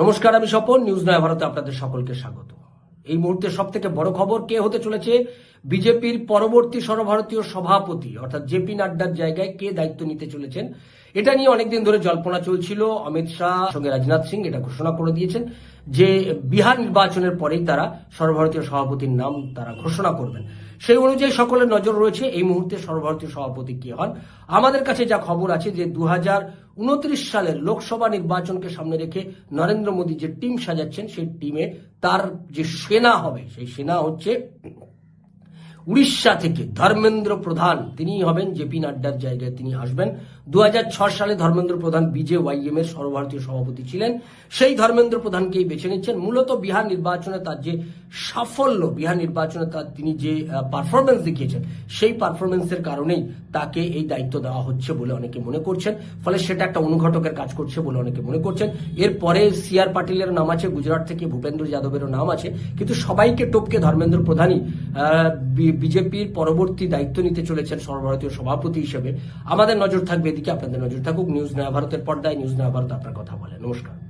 নমস্কার, আমি স্বপন। নিউজ নয় ভারতে আপনাদের সকলকে স্বাগত। এই মুহূর্তে সব থেকে বড় খবর কে হতে চলেছে? বিজেপির পরবর্তী সর্বভারতীয় সভাপতি, অর্থাৎ জেপি নাড্ডার জায়গায় কে দায়িত্ব নিতে চলেছেন, এটা নিয়ে অনেকদিন ধরে জল্পনা চলছিল। অমিত শাহ, সঙ্গে রাজনাথ সিং এটা ঘোষণা করে দিয়েছেন যে বিহার নির্বাচনের পরেই তারা সর্বভারতীয় সভাপতির নাম তারা ঘোষণা করবেন। সেই অনুযায়ী সকলের নজর রয়েছে এই মুহূর্তে সর্বভারতীয় সভাপতি কে হন। আমাদের কাছে যা খবর আছে যে দু উনত্রিশ সালের লোকসভা নির্বাচনকে সামনে রেখে নরেন্দ্র মোদী যে টিম সাজাচ্ছেন, সেই টিমে তার যে সেনা হবে, সেই সেনা হচ্ছে উড়িষ্যা থেকে ধর্মেন্দ্র প্রধান, তিনি হবেন জেপি নাড্ডার জায়গায় তিনি আসবেন। দুই হাজার ছয় সালে ধর্মেন্দ্র প্রধান বিজে ওয়াই এম এর সর্বভারতীয় সভাপতি ছিলেন। সেই ধর্মেন্দ্র প্রধানকেই বেছে নিচ্ছেন। মূলত বিহার নির্বাচনে তার যে সাফল্য বিহার নির্বাচনে তার তিনি যে পারফরমেন্স দেখিয়েছেন, সেই পারফরমেন্সের কারণেই তাকে এই দায়িত্ব দেওয়া হচ্ছে বলে অনেকে মনে করছেন। ফলে সেটা একটা অনুঘটকের কাজ করছে বলে অনেকে মনে করছেন। এরপরে সি আর পাটিলের নাম আছে, গুজরাট থেকে ভূপেন্দ্র যাদবেরও নাম আছে। কিন্তু সবাইকে টপকে ধর্মেন্দ্র প্রধানই বিজেপির পরবর্তী দায়িত্ব নিতে চলেছেন সর্বভারতীয় সভাপতি হিসেবে। আমাদের নজর থাকবে এদিকে, আপনাদের নজর থাকুক। নিউজ নয়া ভারতের পর্দায়, নিউজ নয়া ভারত আপনার কথা বলে। নমস্কার।